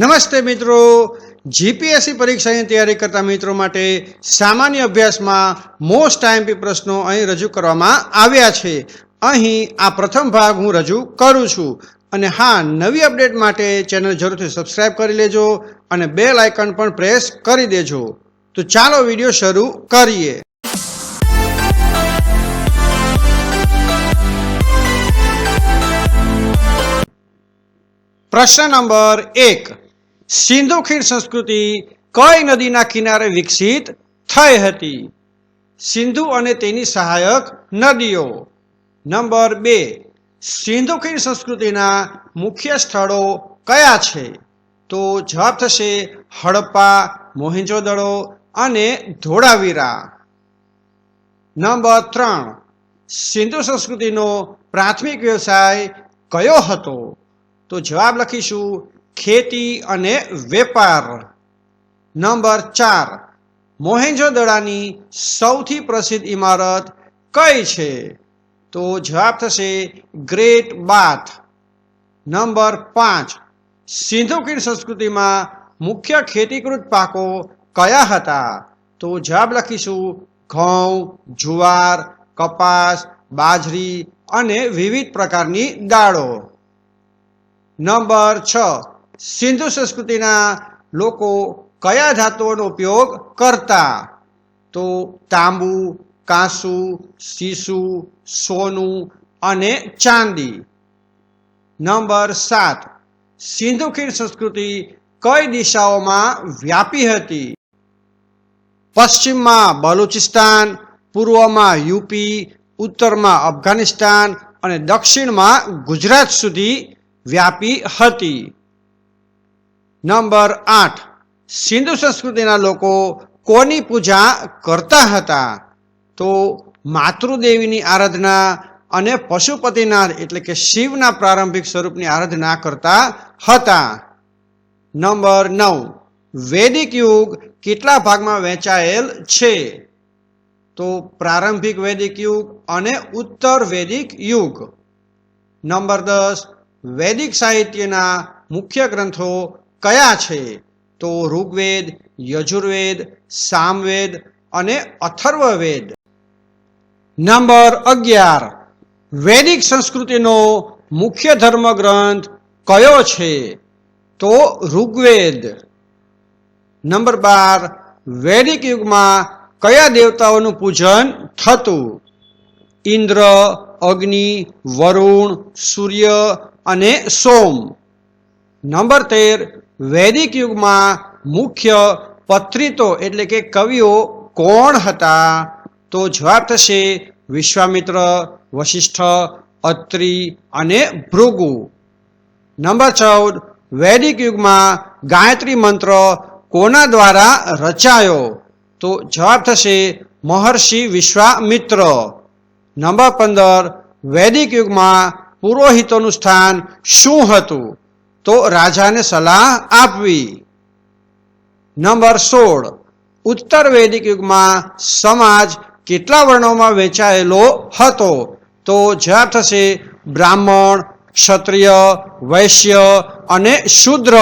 નમસ્તે મિત્રો. જીપીએસસી પરીક્ષાની તૈયારી કરતા મિત્રો માટે સામાન્ય અભ્યાસમાં મોસ્ટ આઈએમપી પ્રશ્નો અહીં રજૂ કરવામાં આવ્યા છે. અહીં આ પ્રથમ ભાગ હું રજૂ કરું છું. અને હા, નવી અપડેટ માટે ચેનલ જરૂરથી સબસ્ક્રાઇબ કરી લેજો અને બેલ આઇકન પણ પ્રેસ કરી દેજો. તો ચાલો વીડિયો શરૂ કરીએ. પ્રશ્ન નંબર એક. સિંધુ ખીણ સંસ્કૃતિ કઈ નદીના કિનારે વિકસિત થઈ હતી? સિંધુ અને તેની સહાયક નદીઓ. નંબર બે, સિંધુ ખીણ સંસ્કૃતિના મુખ્ય સ્થળો કયા છે? તો જવાબ થશે હડપ્પા મોહિંજોદડો અને ધોળાવીરા. નંબર ત્રણ, સિંધુ સંસ્કૃતિનો પ્રાથમિક વ્યવસાય કયો હતો? તો જવાબ લખીશું ખેતી અને વેપાર. નંબર ચાર. મોહેન્જોદડાની સૌથી પ્રસિદ્ધ ઇમારત કઈ છે? તો જવાબ થશે ગ્રેટ બાથ. નંબર પાંચ. સિંધુ ખીણ સંસ્કૃતિમાં મુખ્ય ખેતીકૃત પાકો કયા હતા? તો જવાબ લખીશું ઘઉં, જુવાર, કપાસ, બાજરી અને વિવિધ પ્રકારની દાળો. નંબર છ. સિંધુ સંસ્કૃતિના લોકો કયા ધાતુઓનો ઉપયોગ કરતા? તો તાંબુ, કાંસુ સીસુ સોનું અને ચાંદી. નંબર સાત. સિંધુ ખીણ સંસ્કૃતિ કઈ દિશાઓમાં વ્યાપી હતી? પશ્ચિમમાં બલુચિસ્તાન, પૂર્વમાં યુપી, ઉત્તરમાં અફઘાનિસ્તાન અને દક્ષિણમાં ગુજરાત સુધી વ્યાપી હતી. નંબર આઠ. સિંધુ સંસ્કૃતિના લોકો કોની પૂજા કરતા હતા? તો માતૃદેવીની આરાધના અને પશુપતિનાથ એટલે કે શિવના પ્રારંભિક સ્વરૂપની આરાધના કરતા હતા. નંબર નવ. વૈદિક યુગ કેટલા ભાગમાં વહેંચાયેલ છે? તો પ્રારંભિક વૈદિક યુગ અને ઉત્તર વૈદિક યુગ. નંબર દસ. વૈદિક સાહિત્યના મુખ્ય ગ્રંથો કયા છે? તો ઋગ્વેદ, યજુર્વેદ, સામવેદ અને અથર્વવેદ. નંબર અગિયાર. વૈદિક સંસ્કૃતિનો મુખ્ય ધર્મ ગ્રંથ કયો છે? તો ઋગ્વેદ. નંબર બાર. વૈદિક યુગમાં કયા દેવતાઓનું પૂજન થતું? ઇન્દ્ર, અગ્નિ, વરુણ, સૂર્ય અને સોમ. નંબર તેર. વૈદિક યુગમાં મુખ્ય પત્રિતો એટલે કે કવિઓ કોણ હતા? તો જવાબ થશે વિશ્વામિત્ર, વશિષ્ઠ, અત્રિ અને ભૃગુ. નંબર ચૌદ, વૈદિક યુગમાં ગાયત્રી મંત્ર કોના દ્વારા રચાયો? તો જવાબ થશે મહર્ષિ વિશ્વામિત્ર. નંબર પંદર, વૈદિક યુગમાં પુરોહિતોનું સ્થાન શું હતું? તો રાજાને સલાહ આપવી. નંબર સોળ. ઉત્તર વૈદિક યુગમાં સમાજ કેટલા વર્ણોમાં વહેંચાયેલો હતો? તો જ્યાં થશે બ્રાહ્મણ, ક્ષત્રિય, વૈશ્ય અને શુદ્ર.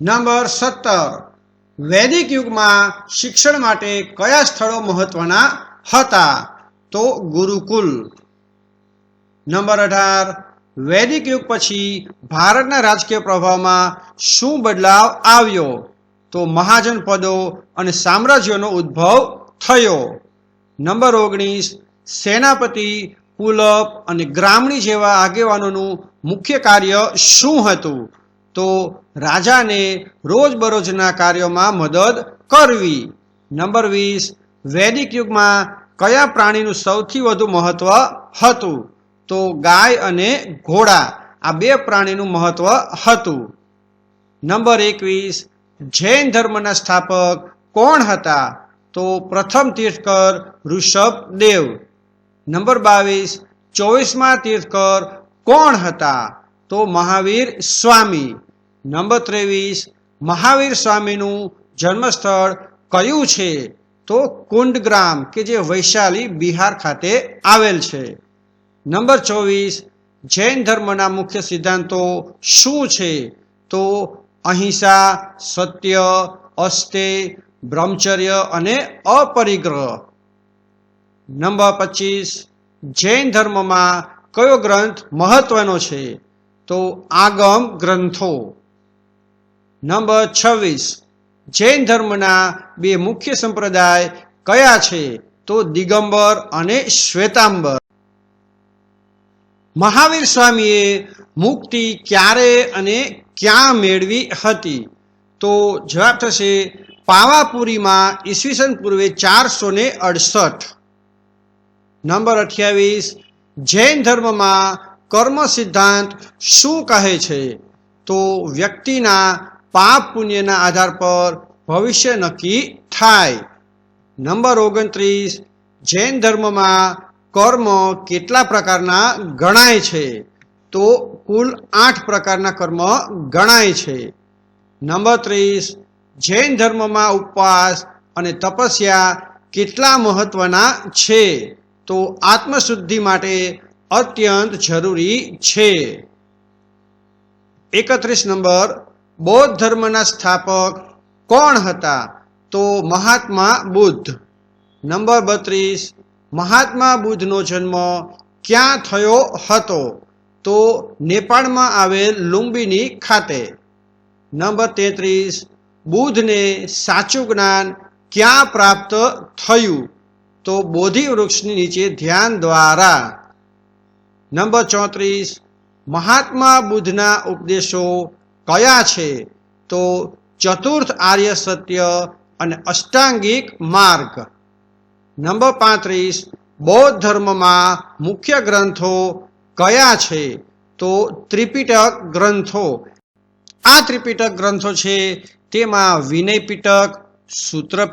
નંબર સત્તર. વૈદિક યુગમાં શિક્ષણ માટે કયા સ્થળો મહત્વના હતા? તો ગુરુકુલ. નંબર અઢાર. વૈદિક યુગ પછી ભારતના રાજકીય પ્રભાવમાં શું બદલાવ આવ્યો? તો મહાજન પદો અને સામ્રાજ્યોનો ઉદ્ભવ થયો. નંબર ઓગણીસ, સેનાપતિ કુલપ અને ગ્રામણી જેવા આગેવાનોનું મુખ્ય કાર્ય શું હતું? તો રાજાને રોજબરોજના કાર્યોમાં મદદ કરવી. નંબર વીસ, વૈદિક યુગમાં કયા પ્રાણીનું સૌથી વધુ મહત્વ હતું? તો ગાય અને ઘોડા આ બે પ્રાણીનું મહત્વ હતું. નંબર એકવીસ, જૈન ધર્મના સ્થાપક કોણ હતા? તો પ્રથમ તીર્થકર ઋષભ દેવ. નંબર બાવીસ, ચોવીસમાં તીર્થકર કોણ હતા? તો મહાવીર સ્વામી. નંબર ત્રેવીસ, મહાવીર સ્વામીનું જન્મસ્થળ કયું છે? તો કુંડગ્રામ, કે જે વૈશાલી બિહાર ખાતે આવેલ છે. નંબર ચોવીસ, જૈન ધર્મના મુખ્ય સિદ્ધાંતો શું છે? તો અહિંસા, સત્ય, અસ્તે, બ્રહ્મચર્ય અને અપરિગ્રહ. નંબર પચીસ, જૈન ધર્મમાં કયો ગ્રંથ મહત્વનો છે? તો આગમ ગ્રંથો. નંબર છવ્વીસ, જૈન ધર્મના બે મુખ્ય સંપ્રદાય કયા છે? તો દિગંબર અને શ્વેતાંબર. મહાવીર સ્વામીએ મુક્તિ ક્યારે અને ક્યાં મેળવી હતી? તો જવાબ થશે પાવાપુરીમાં ઈસવીસન પૂર્વે ચારસો ને અડસઠ. નંબર અઠ્યાવીસ, જૈન ધર્મમાં કર્મ સિદ્ધાંત શું કહે છે? તો વ્યક્તિના પાપ પુણ્યના આધાર પર ભવિષ્ય નક્કી થાય. નંબર ઓગણત્રીસ, જૈન ધર્મમાં કર્મ કેટલા પ્રકારના ગણાય છે? તો કુલ આઠ પ્રકારના કર્મ ગણાય છે. નંબર ત્રીસ, જૈન ધર્મમાં ઉપવાસ અને તપસ્યા કેટલા મહત્વના છે? તો આત્મશુદ્ધિ માટે અત્યંત જરૂરી છે. એકત્રીસ નંબર, બૌદ્ધ ધર્મના સ્થાપક કોણ હતા? તો મહાત્મા બુદ્ધ. નંબર બત્રીસ મહાત્મા બુદ્ધનો જન્મ ક્યાં થયો હતો? તો નેપાળમાં આવેલ લુંબિની ખાતે. નંબર તેત્રીસ, બુદ્ધને સાચું જ્ઞાન ક્યાં પ્રાપ્ત થયું? તો બોધિ વૃક્ષની નીચે ધ્યાન દ્વારા. નંબર ચોત્રીસ, મહાત્મા બુદ્ધના ઉપદેશો કયા છે? તો ચતુર્થ આર્ય સત્ય અને અષ્ટાંગિક માર્ગ. નંબર પાંત્રીસ, બૌદ્ધ ધર્મમાં મુખ્ય ગ્રંથો કયા છે? તો ત્રિપિટક ગ્રંથો. આ ત્રિપિટક ગ્રંથો છે, તેમાં વિનય પિટક સૂત્ર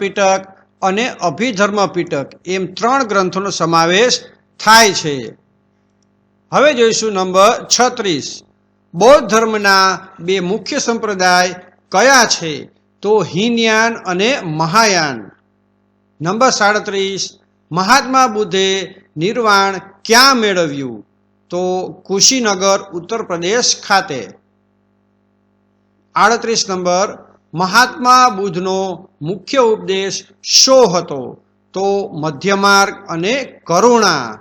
અને અભિધર્મ પિટક એમ ત્રણ ગ્રંથોનો સમાવેશ થાય છે. હવે જોઈશું નંબર છત્રીસ. બૌદ્ધ ધર્મના બે મુખ્ય સંપ્રદાય કયા છે? તો હિનયાન અને મહાયાન. નંબર સાડત્રીસ, મહાત્મા બુદ્ધે નિર્વાણ ક્યાં મેળવ્યું? તો કુશીનગર ઉત્તર પ્રદેશ ખાતે. આડત્રીસ નંબર, મહાત્મા બુદ્ધનો મુખ્ય ઉપદેશ શો હતો? તો મધ્યમાર્ગ અને કરુણા.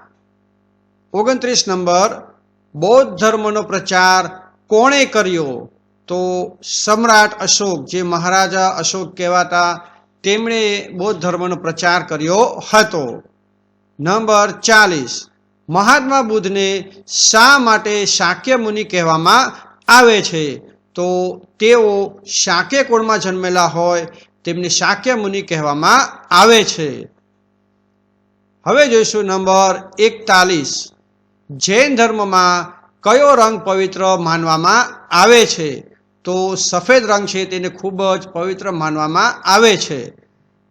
ઓગણત્રીસ નંબર, બૌદ્ધ ધર્મનો પ્રચાર કોણે કર્યો? તો સમ્રાટ અશોક, જે મહારાજા અશોક કહેવાતા તેમણે બૌદ્ધ ધર્મનો પ્રચાર કર્યો હતો. નંબર ચાલીસ. મહાત્મા બુદ્ધને શા માટે શાક્ય મુનિ કહેવામાં આવે છે? તો તેઓ શાક્ય કુળમાં જન્મેલા હોય તેમને શાક્ય મુનિ કહેવામાં આવે છે. હવે જોઈશું નંબર એકતાલીસ. જૈન ધર્મમાં કયો રંગ પવિત્ર માનવામાં આવે છે? તો સફેદ રંગ છે તેને ખૂબ જ પવિત્ર માનવામાં આવે છે.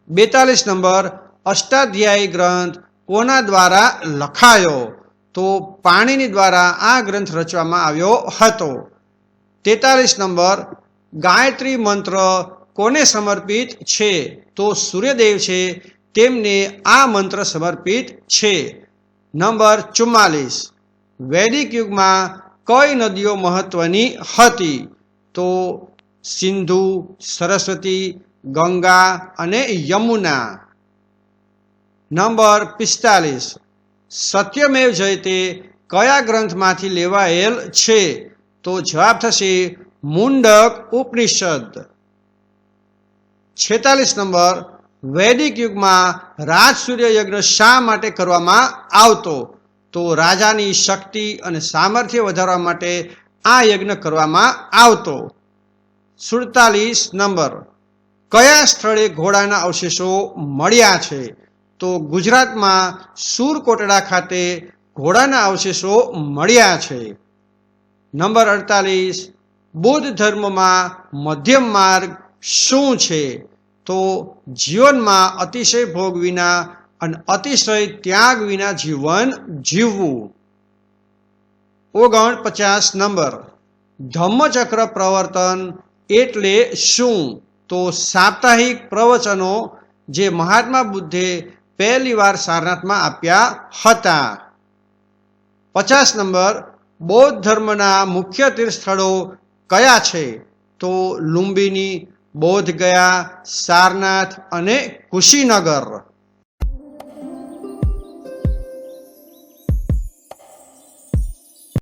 બેતાલીસ નંબર, અષ્ટાધ્યાયી ગ્રંથ કોના દ્વારા લખાયો? તો પાણીની દ્વારા આ ગ્રંથ રચવામાં આવ્યો હતો. તેતાલીસ નંબર, ગાયત્રી મંત્ર કોને સમર્પિત છે? તો સૂર્યદેવ છે, તેમને આ મંત્ર સમર્પિત છે. નંબર ચુમ્માલીસ, વૈદિક યુગમાં કઈ નદીઓ મહત્વની હતી? તો સિંધુ, સરસ્વતી, ગંગા અને યમુના. નંબર પિસ્તાલીસ. સત્યમેવ જયતે કયા ગ્રંથમાંથી લેવાયેલ છે? તો જવાબ થશે મુંડક ઉપનિષદ. છેતાલીસ નંબર. વૈદિક યુગમાં રાજ સૂર્ય યજ્ઞ શા માટે કરવામાં આવતો? તો રાજાની શક્તિ અને સામર્થ્ય વધારવા માટે આ યજ્ઞ કરવામાં આવતો. સુડતાલીસ નંબર. કયા સ્થળે ઘોડાના અવશેષો મળ્યા છે? તો ગુજરાતમાં સુરકોટડા ખાતે ઘોડાના અવશેષો મળ્યા છે. નંબર અડતાલીસ. બૌદ્ધ ધર્મમાં મધ્યમ માર્ગ શું છે? તો જીવનમાં અતિશય ભોગ વિના અને અતિશય ત્યાગ વિના જીવન જીવવું. ઓગણ પચાસ નંબર. ધમ્મચક્ર પ્રવર્તન એટલે શું? તો સાપ્તાહિક પ્રવચનો જે મહાત્મા બુદ્ધે પહેલી વાર સારનાથમાં આપ્યા હતા. પચાસ નંબર, બૌદ્ધ ધર્મના મુખ્ય તીર્થ સ્થળો કયા છે? તો લુંબિની, બોધગયા, સારનાથ અને કુશીનગર.